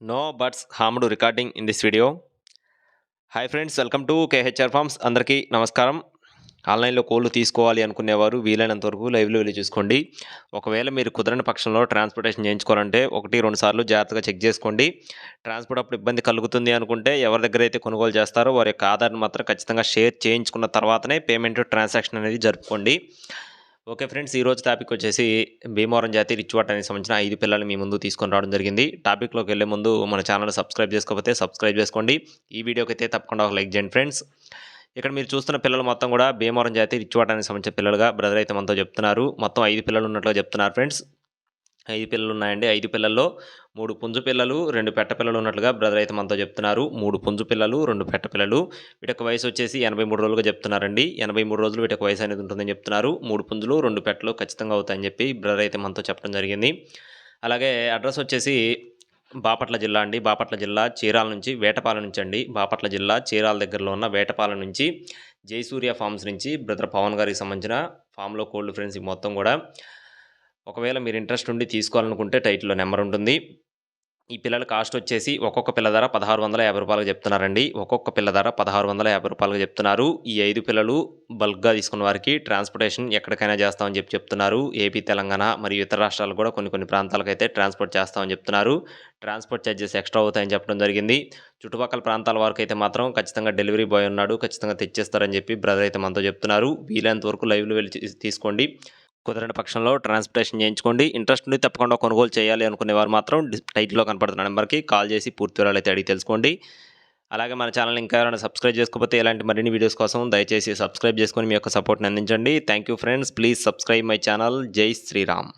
No birds harmed recording in this video hi friends welcome to KHR farms అందరికీ నమస్కారం. ఆన్లైన్లో కోళ్ళు తీసుకోవాలి అనుకునేవారు వీలైనంత వరకు లైవ్లో వెళ్ళి చూసుకోండి. ఒకవేళ మీరు కుదరని పక్షంలో ట్రాన్స్పోర్టేషన్ చేయించుకోవాలంటే ఒకటి రెండు సార్లు జాగ్రత్తగా చెక్ చేసుకోండి. ట్రాన్స్పోర్ట్ అప్పుడు ఇబ్బంది కలుగుతుంది అనుకుంటే ఎవరి దగ్గర అయితే కొనుగోలు చేస్తారో వారి యొక్క ఆధార్ని మాత్రం ఖచ్చితంగా షేర్ చేయించుకున్న తర్వాతనే పేమెంట్ ట్రాన్సాక్షన్ అనేది జరుపుకోండి. ఓకే ఫ్రెండ్స్ ఈరోజు టాపిక్ వచ్చేసి భీమవరం జాతి రిచ్ వాటానికి సంబంధించిన ఐదు పిల్లలు మీ ముందు తీసుకొని రావడం జరిగింది. టాపిక్లోకి వెళ్ళే ముందు మన ఛానల్ సబ్స్క్రైబ్ చేసుకోకపోతే సబ్స్క్రైబ్ చేసుకోండి. ఈ వీడియోకి అయితే తప్పకుండా ఒక లైక్ చేయండి ఫ్రెండ్స్. ఇక్కడ మీరు చూస్తున్న పిల్లలు మొత్తం కూడా భీమవరం జాతి రిచ్ వాటానికి సంబంధించిన పిల్లలుగా బ్రదర్ అయితే మనతో చెప్తున్నారు. మొత్తం ఐదు పిల్లలు ఉన్నట్లుగా చెప్తున్నారు ఫ్రెండ్స్. ఐదు పిల్లలు ఉన్నాయండి. ఐదు పిల్లల్లో మూడు పుంజు పిల్లలు రెండు పెట్ట పిల్లలు ఉన్నట్లుగా బ్రదర్ అయితే మనతో చెప్తున్నారు. మూడు పుంజు పిల్లలు రెండు పెట్ట పిల్లలు. వీటికి వయసు వచ్చేసి ఎనభై మూడు రోజులుగా చెప్తున్నారండి. ఎనభై మూడు రోజులు వీటికి వయసు అనేది ఉంటుందని చెప్తున్నారు. మూడు పుంజులు రెండు పెట్టలు ఖచ్చితంగా అవుతాయని చెప్పి బ్రదర్ అయితే మనతో చెప్పడం జరిగింది. అలాగే అడ్రస్ వచ్చేసి బాపట్ల జిల్లా అండి. బాపట్ల జిల్లా చీరాల నుంచి వేటపాలెం నుంచి అండి. బాపట్ల జిల్లా చీరాల దగ్గరలో ఉన్న వేటపాలెం నుంచి జయసూర్య ఫార్మ్స్ నుంచి బ్రదర్ పవన్ గారికి సంబంధించిన ఫామ్లో కోల్డ్ ఫ్రెండ్స్ మొత్తం కూడా. ఒకవేళ మీరు ఇంట్రెస్ట్ ఉండి తీసుకోవాలనుకుంటే టైటిల్లో నెంబర్ ఉంటుంది. ఈ పిల్లల కాస్ట్ వచ్చేసి ఒక్కొక్క పిల్ల ధర పదహారు వందల యాభై రూపాయలు చెప్తున్నారండి. ఒక్కొక్క పిల్ల ధర పదహారు వందల యాభై రూపాయలు చెప్తున్నారు. ఈ ఐదు పిల్లలు బల్క్గా తీసుకున్న వారికి ట్రాన్స్పోర్టేషన్ ఎక్కడికైనా చేస్తామని చెప్పి చెప్తున్నారు. ఏపీ తెలంగాణ మరియు ఇతర రాష్ట్రాలు కూడా కొన్ని కొన్ని ప్రాంతాలకు అయితే ట్రాన్స్పోర్ట్ చేస్తామని చెప్తున్నారు. ట్రాన్స్పోర్ట్ ఛార్జెస్ ఎక్స్ట్రా అవుతాయని చెప్పడం జరిగింది. చుట్టుపక్కల ప్రాంతాల వరకు అయితే మాత్రం ఖచ్చితంగా డెలివరీ బాయ్ ఉన్నాడు. ఖచ్చితంగా తెచ్చేస్తారని చెప్పి బ్రదర్ అయితే మనతో చెప్తున్నారు. వీలైనంత వరకు లైవ్లో వెళ్ళి తీసుకోండి. కుదరని పక్షంలో ట్రాన్స్పోర్టేషన్ చేయించుకోండి. ఇంట్రెస్ట్ ఉండి తప్పకుండా కొనుగోలు చేయాలి అనుకునే వారు మాత్రం టైట్లో టైటిల్లో కనపడుతున్న నెంబర్కి కాల్ చేసి పూర్తి వివరాలు అయితే అడిగి తెలుసుకోండి. అలాగే మన ఛానల్ ఇంకా ఎవరైనా సబ్స్క్రైబ్ చేసుకోకపోతే ఇలాంటి మరిన్ని వీడియోస్ కోసం దయచేసి సబ్స్క్రైబ్ చేసుకొని మీ యొక్క సపోర్ట్ని అందించండి. Thank you friends. Please subscribe my channel. జై శ్రీరామ్.